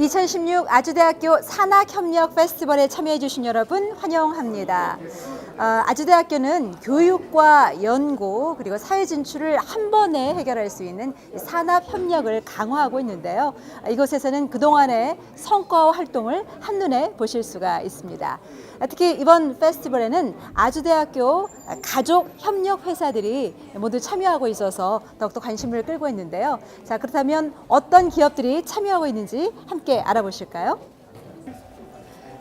2016 아주대학교 산학협력 페스티벌에 참여해주신 여러분 환영합니다. 어, 아주대학교는 교육과 연구 그리고 사회 진출을 한 번에 해결할 수 있는 이 산업협력을 강화하고 있는데요. 이곳에서는 그동안의 성과와 활동을 한눈에 보실 수가 있습니다. 특히 이번 페스티벌에는 아주대학교 가족 협력 회사들이 모두 참여하고 있어서 더욱더 관심을 끌고 있는데요. 자, 그렇다면 어떤 기업들이 참여하고 있는지 함께 알아보실까요?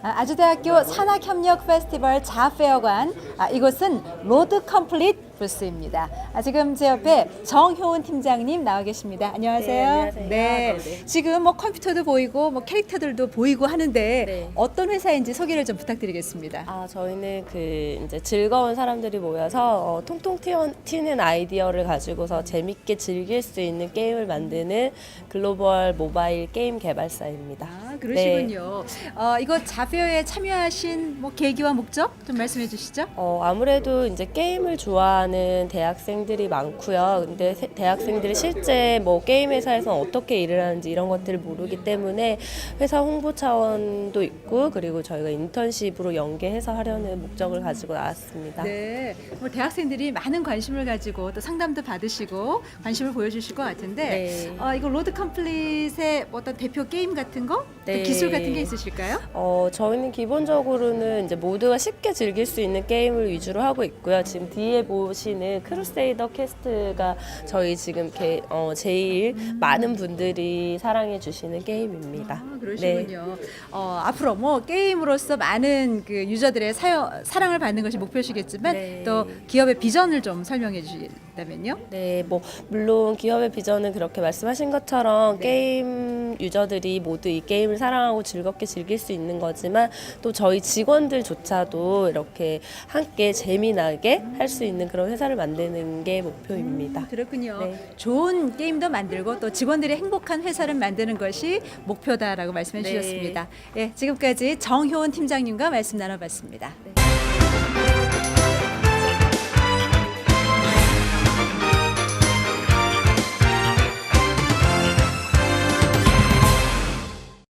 아, 아주대학교 산학협력 페스티벌 자페어관 아, 이곳은 로드 컴플릿 부스입니다. 아, 지금 제 옆에 정효은 팀장님 나와 계십니다. 안녕하세요. 네, 안녕하세요. 네. 아, 네. 지금 뭐 컴퓨터도 보이고 뭐 캐릭터들도 보이고 하는데 네. 어떤 회사인지 소개를 좀 부탁드리겠습니다. 아, 저희는 그 이제 즐거운 사람들이 모여서 어, 통통 튀는 아이디어를 가지고서 재밌게 즐길 수 있는 게임을 만드는 글로벌 모바일 게임 개발사입니다. 아, 그러시군요. 어, 이거 자페어에 참여하신 뭐 계기와 목적 좀 말씀해 주시죠. 어, 아무래도 이제 게임을 좋아하는 대학생들이 많고요. 근데 세- 대학생들이 실제 뭐 게임 회사에서 어떻게 일을 하는지 이런 것들을 모르기 때문에 회사 홍보 차원도 있고 그리고 저희가 인턴십으로 연계해서 하려는 목적을 가지고 나왔습니다. 네, 뭐 대학생들이 많은 관심을 가지고 또 상담도 받으시고 관심을 보여주실 것 같은데 네. 어, 이거 로드 컴플릿의 뭐 어떤 대표 게임 같은 거, 또 네. 기술 같은 게 있으실까요? 어, 저희는 기본적으로는 이제 모두가 쉽게 즐길 수 있는 게임을 위주로 하고 있고요. 지금 뒤에 보시 는 크루세이더 캐스트가 저희 지금 게, 어, 제일 많은 분들이 사랑해 주시는 게임입니다. 아, 그러시군요. 어, 앞으로 뭐 게임으로서 많은 그 유저들의 사용, 사랑을 받는 것이 목표시겠지만 네. 또 기업의 비전을 좀 설명해 주시다면요. 네, 뭐 물론 기업의 비전은 그렇게 말씀하신 것처럼 네. 게임 유저들이 모두 이 게임을 사랑하고 즐겁게 즐길 수 있는 거지만 또 저희 직원들조차도 이렇게 함께 재미나게 할 수 있는 그런 회사를 만드는 게 목표입니다. 그렇군요. 네. 좋은 게임도 만들고 또 직원들이 행복한 회사를 만드는 것이 목표다라고 말씀해 네. 주셨습니다. 예, 지금까지 정효은 팀장님과 말씀 나눠봤습니다.